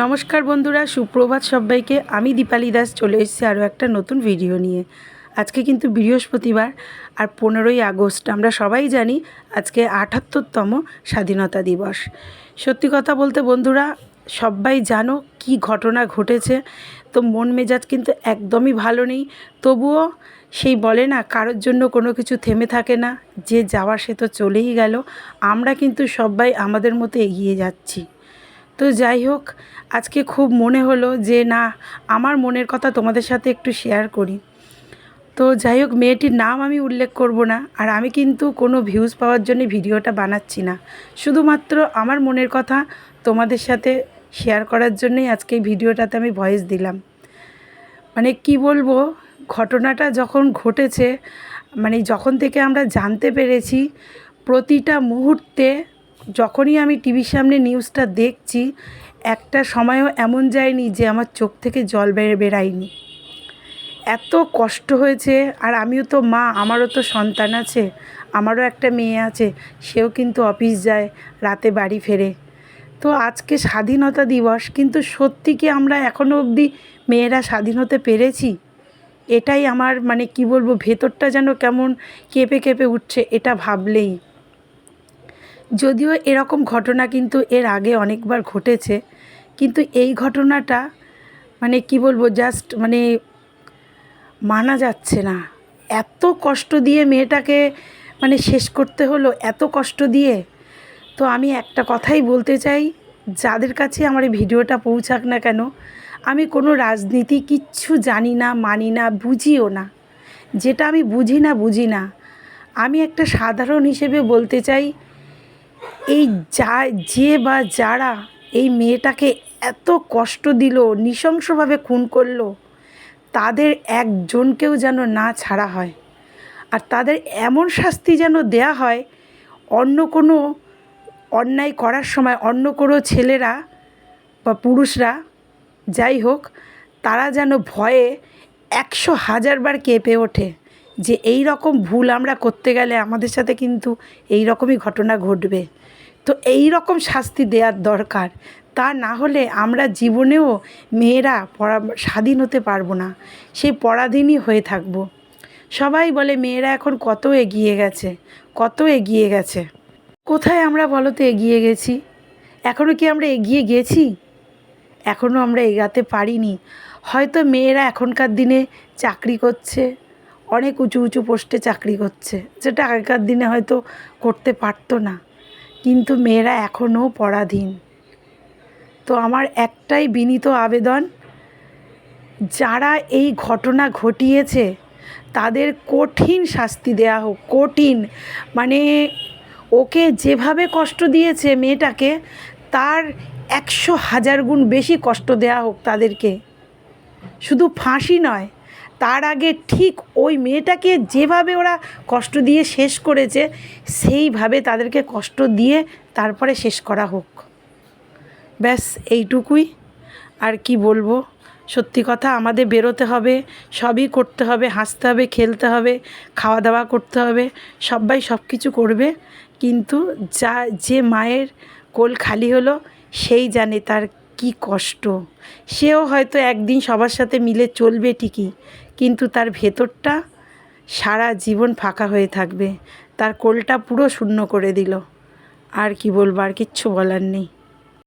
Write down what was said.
নমস্কার বন্ধুরা সুপ্রভাত সবাইকে। আমি দীপালি দাস চলে এসেছি আরও একটা নতুন ভিডিও নিয়ে। আজকে কিন্তু বৃহস্পতিবার আর পনেরোই আগস্ট আমরা সবাই জানি আজকে আটাত্তরতম স্বাধীনতা দিবস। সত্যি কথা বলতে বন্ধুরা সবাই জানো কি ঘটনা ঘটেছে তো মন মেজাজ কিন্তু একদমই ভালো নেই। তবুও সেই বলে না, কারোর জন্য কোনো কিছু থেমে থাকে না, যে যাওয়ার সে তো চলেই গেল, আমরা কিন্তু সবাই আমাদের মতো এগিয়ে যাচ্ছি। তো যাই হোক, আজকে খুব মনে হলো যে, না, আমার মনের কথা তোমাদের সাথে একটু শেয়ার করি। তো যাই হোক, মেয়েটির নাম আমি উল্লেখ করব না, আর আমি কিন্তু কোনো ভিউজ পাওয়ার জন্য ভিডিওটা বানাচ্ছি না। শুধুমাত্র আমার মনের কথা তোমাদের সাথে শেয়ার করার জন্যই আজকে ভিডিওটাতে আমি ভয়েস দিলাম। মানে কি বলব ঘটনাটা যখন ঘটেছে মানে যখন থেকে আমরা জানতে পেরেছি, প্রতিটা মুহূর্তে যখনই আমি টিভির সামনে নিউজটা দেখছি, একটা সময়ও এমন যায়নি যে আমার চোখ থেকে জল বের, বেরায়নি। এত কষ্ট হয়েছে, আর আমিও তো মা, আমারও তো সন্তান আছে, আমারও একটা মেয়ে আছে, সেও কিন্তু অফিস যায়, রাতে বাড়ি ফেরে। তো আজকে স্বাধীনতা দিবস, কিন্তু সত্যি কি আমরা এখনও অবধি মেয়েরা স্বাধীন হতে পেরেছি? এটাই আমার মানে কি বলব, ভেতরটা যেন কেমন কেঁপে কেঁপে উঠছে এটা ভাবলেই। যদিও এরকম ঘটনা কিন্তু এর আগে অনেকবার ঘটেছে, কিন্তু এই ঘটনাটা মানে কি বলব জাস্ট মানে মানা যাচ্ছে না। এত কষ্ট দিয়ে মেয়েটাকে মানে শেষ করতে হলো, এত কষ্ট দিয়ে। তো আমি একটা কথাই বলতে চাই, যাদের কাছে আমার এই ভিডিওটা পৌঁছাক না কেন আমি কোনো রাজনীতি কিচ্ছু জানি না, মানি না, বুঝিও না। যেটা আমি বুঝি না বুঝি না। আমি একটা সাধারণ হিসেবে বলতে চাই, এই যা, যে বা যারা এই মেয়েটাকে এত কষ্ট দিল, নৃশংসভাবে খুন করল, তাদের একজনকেও যেন না ছাড়া হয়। আর তাদের এমন শাস্তি যেন দেয়া হয়, অন্য কোনো অন্যায় করার সময় অন্য কোনো ছেলেরা বা পুরুষরা যাই হোক, তারা যেন ভয়ে একশো হাজারবার কেঁপে ওঠে যে এই রকম ভুল আমরা করতে গেলে আমাদের সাথে কিন্তু এই রকমই ঘটনা ঘটবে। তো এই রকম শাস্তি দেওয়ার দরকার। তা না হলে আমরা জীবনেও মেয়েরা পড়া স্বাধীন হতে পারব না। সেই পরাধীনই হয়ে থাকব। সবাই বলে, মেয়েরা এখন কত এগিয়ে গেছে, কত এগিয়ে গেছে। কোথায় আমরা বলো তো এগিয়ে গেছি? এখনও কি আমরা এগিয়ে গেছি? এখনও আমরা এগাতে পারিনি। হয়তো মেয়েরা এখনকার দিনে চাকরি করছে, অনেক উঁচু উঁচু পোস্টে চাকরি করছে, যেটা আগেকার দিনে হয়তো করতে পারতো না। কিন্তু মেয়েরা এখনও পরাধীন। তো আমার একটাই বিনীত আবেদন, যারা এই ঘটনা ঘটিয়েছে, তাদের কঠিন শাস্তি দেয়া হোক, কঠিন। মানে ওকে যেভাবে কষ্ট দিয়েছে মেয়েটাকে তার একশো হাজার গুণ বেশি কষ্ট দেয়া হোক তাদেরকে। শুধু ফাঁসি নয়, তার আগে ঠিক ওই মেয়েটাকে যেভাবে ওরা কষ্ট দিয়ে শেষ করেছে, সেইভাবে তাদেরকে কষ্ট দিয়ে তারপরে শেষ করা হোক। ব্যাস, এইটুকুই। আর কি বলব? সত্যি কথা, আমাদের বেরোতে হবে, সবই করতে হবে, হাসতে হবে, খেলতে হবে খাওয়া দাওয়া করতে হবে, সবাই সব কিছু করবে। কিন্তু যা, যে মায়ের কোল খালি হলো, সেই জানে তার কি কষ্ট। সেও হয়তো একদিন সবার সাথে মিলে চলবে ঠিকই, কিন্তু তার ভেতরটা সারা জীবন ফাঁকা হয়ে থাকবে। তার কোলটা পুরো শূন্য করে দিল। আর কি বলব, আর কিচ্ছু বলার নেই।